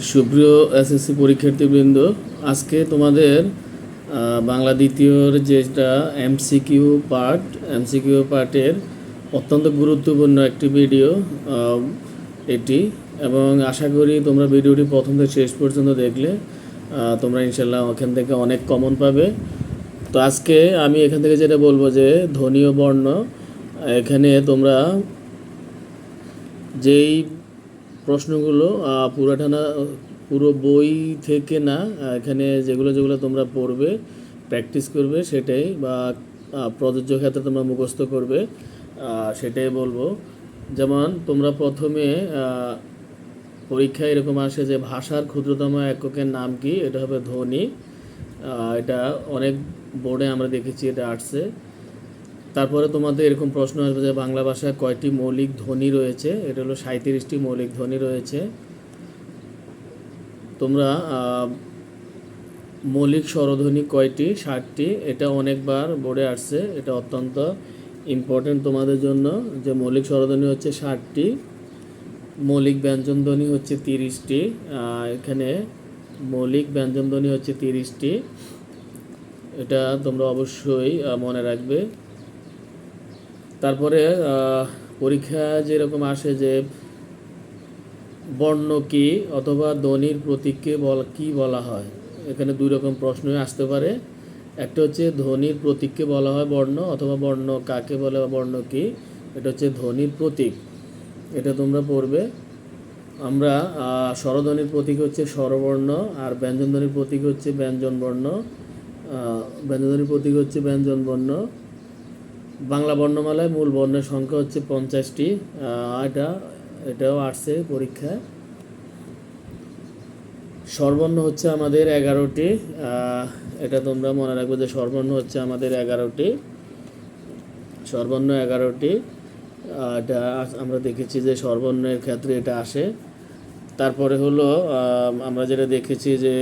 সুপ্রিয় এসএসসি পরীক্ষার্থীবৃন্দ, আজকে তোমাদের বাংলা দ্বিতীয়র যেটা এমসিকিউ পার্ট, এমসিকিউ পার্টের অত্যন্ত গুরুত্বপূর্ণ একটি ভিডিও এটি। এবং আশা করি তোমরা ভিডিওটি প্রথম থেকে শেষ পর্যন্ত দেখলে তোমরা ইনশাল্লাহ ওখান থেকে অনেক কমন পাবে। তো আজকে আমি এখান থেকে যেটা বলব যে ধ্বনীয় বর্ণ, এখানে তোমরা যেই প্রশ্নগুলো পুরোটা পুরো বই থেকে না এখানে যেগুলো যেগুলো তোমরা পড়বে প্র্যাকটিস করবে সেটাই বা প্রযোজ্য ক্ষেত্রে তোমরা মুখস্থ করবে সেটাই বলব। যেমন তোমরা প্রথমে পরীক্ষায় এরকম আসে যে ভাষার ক্ষুদ্রতম এককের নাম কি? এটা হবে ধ্বনি। এটা অনেক বোর্ডে আমরা দেখেছি এটা আসছে। তারপরে তোমাদের এরকম প্রশ্ন আসবে যে বাংলা ভাষায় কয়টি মৌলিক ধ্বনি রয়েছে? এটা হলো সাঁত্রিশটি মৌলিক ধ্বনি রয়েছে। তোমরা মৌলিক স্বরধ্বনি কয়টি? ষাটটি। এটা অনেকবার বোর্ডে আসছে। এটা অত্যন্ত ইম্পর্টেন্ট তোমাদের জন্য যে মৌলিক স্বরধ্বনি হচ্ছে ষাটটি, মৌলিক ব্যঞ্জনধ্বনি হচ্ছে তিরিশটি এখানে মৌলিক ব্যঞ্জনধ্বনি হচ্ছে তিরিশটি। এটা তোমরা অবশ্যই মনে রাখবে। তারপরে পরীক্ষা যেরকম আসে যে বর্ণ কি অথবা ধ্বনির প্রতীককে বল কি বলা হয়? এখানে দুই রকম প্রশ্নই আসতে পারে। একটা হচ্ছে ধ্বনির প্রতীককে বলা হয় বর্ণ অথবা বর্ণ কাকে বলে বর্ণ কি? এটা হচ্ছে ধ্বনির প্রতীক। এটা তোমরা পড়বে। আমরা স্বরধ্বনির প্রতীক হচ্ছে স্বরবর্ণ আর ব্যঞ্জনধ্বনির প্রতীক হচ্ছে ব্যঞ্জন বর্ণ আহ, ব্যঞ্জনধ্বনির প্রতীক হচ্ছে ব্যঞ্জন বর্ণ বাংলা বর্ণমালায় মূল বর্ণের সংখ্যা হচ্ছে পঞ্চাশটি। এটা, এটাও আসছে পরীক্ষায়। স্বরবর্ণ হচ্ছে আমাদের এগারোটি। এটা তোমরা মনে রাখবে যে স্বরবর্ণ হচ্ছে আমাদের এগারোটি। স্বরবর্ণ এগারোটি। এটা আমরা দেখেছি যে স্বরবর্ণের ক্ষেত্রে এটা আসে। তারপরে হলো আমরা যেটা দেখেছি যে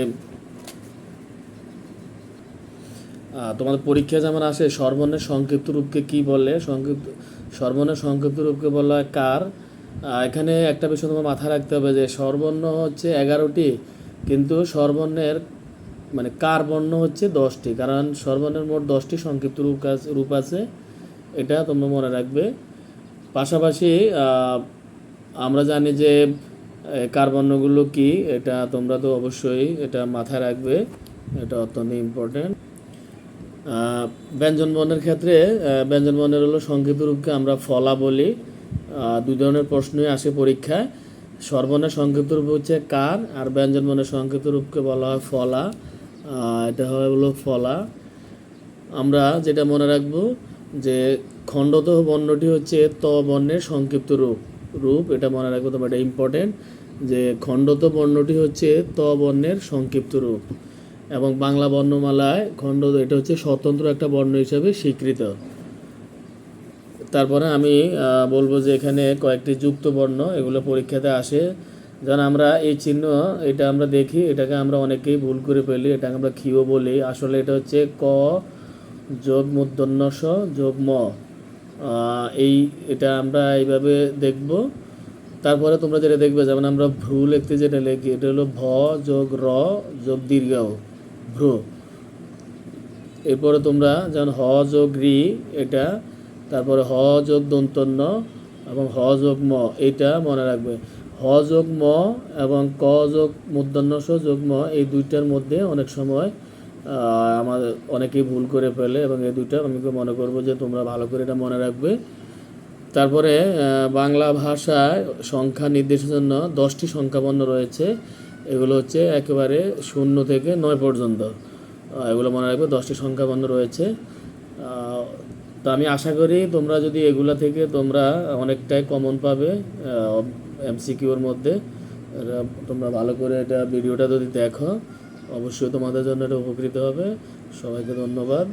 তোমাদের পরীক্ষা যেমন আসে সর্বর্ণের সংক্ষিপ্ত রূপকে কি বলে? সংক্ষিপ্ত সর্বর্ণের সংক্ষিপ্ত রূপকে বলা হয় কার? এখানে একটা বিষয় তোমার মাথায় রাখতে হবে যে স্বরবর্ণ হচ্ছে এগারোটি কিন্তু স্বরবর্ণের মানে কার বর্ণ হচ্ছে দশটি কারণ স্বরবর্ণের মোট দশটি সংক্ষিপ্ত রূপ রূপ আছে এটা তোমরা মনে রাখবে। পাশাপাশি আমরা জানি যে এ, কার বর্ণগুলো কি এটা তোমরা তো অবশ্যই এটা মাথায় রাখবে এটা অত্যন্ত ইম্পর্ট্যান্ট আহ, ব্যঞ্জন বর্ণের ক্ষেত্রে আহ, ব্যঞ্জন বর্ণের হলো সংক্ষিপ্ত রূপকে আমরা ফলা বলি। দুই ধরনের প্রশ্নই আসে পরীক্ষায়। সর্বর্ণের সংক্ষিপ্ত রূপ হচ্ছে কার আর ব্যঞ্জন বর্ণের সংক্ষিপ্ত রূপকে বলা হয় ফলা। এটা হলো ফলা। আমরা যেটা মনে রাখব যে খণ্ডত বর্ণটি হচ্ছে ত বর্ণের সংক্ষিপ্ত রূপ। রূপ এটা মনে রাখব তোমার এটা ইম্পর্টেন্ট যে খণ্ডত বর্ণটি হচ্ছে ত বর্ণের সংক্ষিপ্ত রূপ। এবং বাংলা বর্ণমালায় খণ্ড এটা হচ্ছে স্বতন্ত্র একটা বর্ণ হিসেবে স্বীকৃত। তারপরে আমি বলব যে এখানে কয়েকটি যুক্ত বর্ণ, এগুলো পরীক্ষাতে আসে। যেমন আমরা এই চিহ্ন, এটা আমরা দেখি, এটাকে আমরা অনেকেই ভুল করে ফেলি, এটাকে আমরা ক্ষীয় বলি। আসলে এটা হচ্ছে ক যোগ মূর্ধন্য স যোগ ম। এই, এটা আমরা এইভাবে দেখব। তারপরে তোমরা যেটা দেখবে, যেমন আমরা ভ্রু লিখতে যেটা লিখি, এটা হলো ভ যোগ র যোগ দীর্ঘ ভ্রু। এরপরে তোমরা যেমন হ যোগ রি এটা, তারপরে হ যোগ দন্তন্য এবং হ যোগ ম এটা মনে রাখবে। হ যোগ ম এবং ক যোগ মূর্ধন্য স যোগ ম এই দুইটার মধ্যে অনেক সময় আমাদের অনেকেই ভুল করে ফেলে এবং এই দুইটা আমি মনে করব যে তোমরা ভালো করে এটা মনে রাখবে। তারপরে বাংলা ভাষায় সংখ্যা নির্দেশের জন্য দশটি সংখ্যাবর্ণ রয়েছে। এগুলো হচ্ছে একেবারে শূন্য থেকে নয় পর্যন্ত। এগুলো মনে রাখবে দশটি সংখ্যা বন্ধ রয়েছে তো আমি আশা করি তোমরা যদি এগুলা থেকে তোমরা অনেকটাই কমন পাবে এমসিকিউর মধ্যে। তোমরা ভালো করে এটা ভিডিওটা যদি দেখো, অবশ্যই তোমাদের জন্য এটা উপকৃত হবে। সবাইকে ধন্যবাদ।